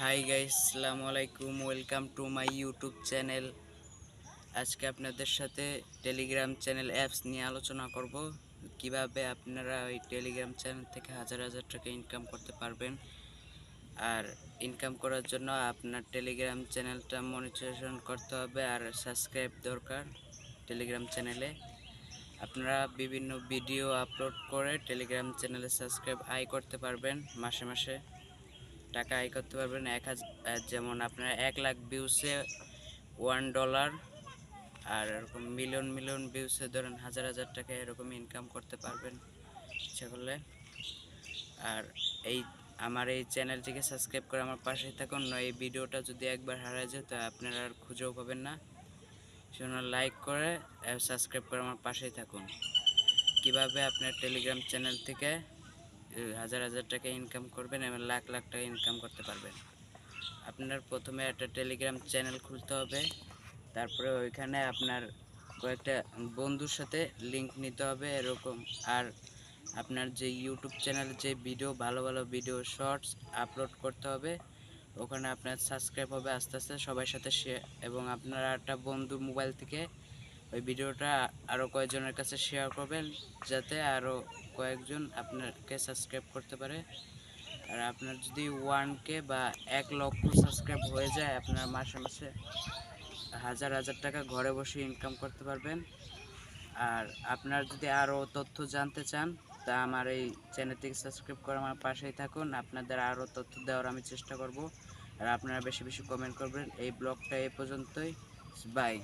High guys আসসালামু আলাইকুম welcome to my YouTube channel আজকে আপনাদের সাথে টেলিগ্রাম চ্যানেল অ্যাপস নিয়ে আলোচনা করব। কীভাবে আপনারা ওই টেলিগ্রাম চ্যানেল থেকে হাজার হাজার টাকা ইনকাম করতে পারবেন। আর ইনকাম করার জন্য আপনার টেলিগ্রাম চ্যানেলটা মনিটাইজেশন করতে হবে আর সাবস্ক্রাইব দরকার টেলিগ্রাম চ্যানেলে আপনারা বিভিন্ন ভিডিও আপলোড করে টেলিগ্রাম চ্যানেলে সাবস্ক্রাইব আই করতে পারবেন মাসে মাসে। টাকা আয় করতে পারবেন এক হাজার যেমন আপনার এক লাখ ভিউসে ওয়ান ডলার আর এরকম মিলিয়ন মিলিয়ন ভিউসে ধরেন হাজার হাজার টাকা এরকম ইনকাম করতে পারবেন, ইচ্ছা করলে। আর এই আমার এই চ্যানেলটিকে সাবস্ক্রাইব করে আমার পাশেই থাকুন এই ভিডিওটা যদি একবার হারা যায় তো আপনারা আর খুঁজেও পাবেন না। সেজন্য লাইক করে সাবস্ক্রাইব করে আমার পাশেই থাকুন। কীভাবে আপনার টেলিগ্রাম চ্যানেল থেকে হাজার হাজার টাকা ইনকাম করবেন এবং লাখ লাখ টাকা ইনকাম করতে পারবেন। আপনার প্রথমে একটা টেলিগ্রাম চ্যানেল খুলতে হবে। তারপরে ওইখানে আপনার কয়েকটা বন্ধুর সাথে লিংক নিতে হবে এরকম। আর আপনার যে ইউটিউব চ্যানেলে যে ভিডিও ভালো ভালো ভিডিও শর্টস আপলোড করতে হবে, ওখানে আপনার সাবস্ক্রাইব হবে আস্তে আস্তে সবার সাথে শেয়ার এবং আপনার একটা বন্ধু মোবাইল থেকে ওই ভিডিওটা আরও কয়েকজনের কাছে শেয়ার করবেন, যাতে আরও কয়েকজন আপনাকে সাবস্ক্রাইব করতে পারে। আর আপনার যদি ওয়ান কে বা এক লক্ষ সাবস্ক্রাইব হয়ে যায়, আপনার মাসে মাসে হাজার হাজার টাকা ঘরে বসে ইনকাম করতে পারবেন। আর আপনার যদি আরও তথ্য জানতে চান, তা আমার এই চ্যানেলটিকে সাবস্ক্রাইব করে আমার পাশেই থাকুন। আপনাদের আরও তথ্য দেওয়ার আমি চেষ্টা করব। আর আপনারা বেশি বেশি কমেন্ট করবেন। এই ব্লগটা এই পর্যন্তই। বাই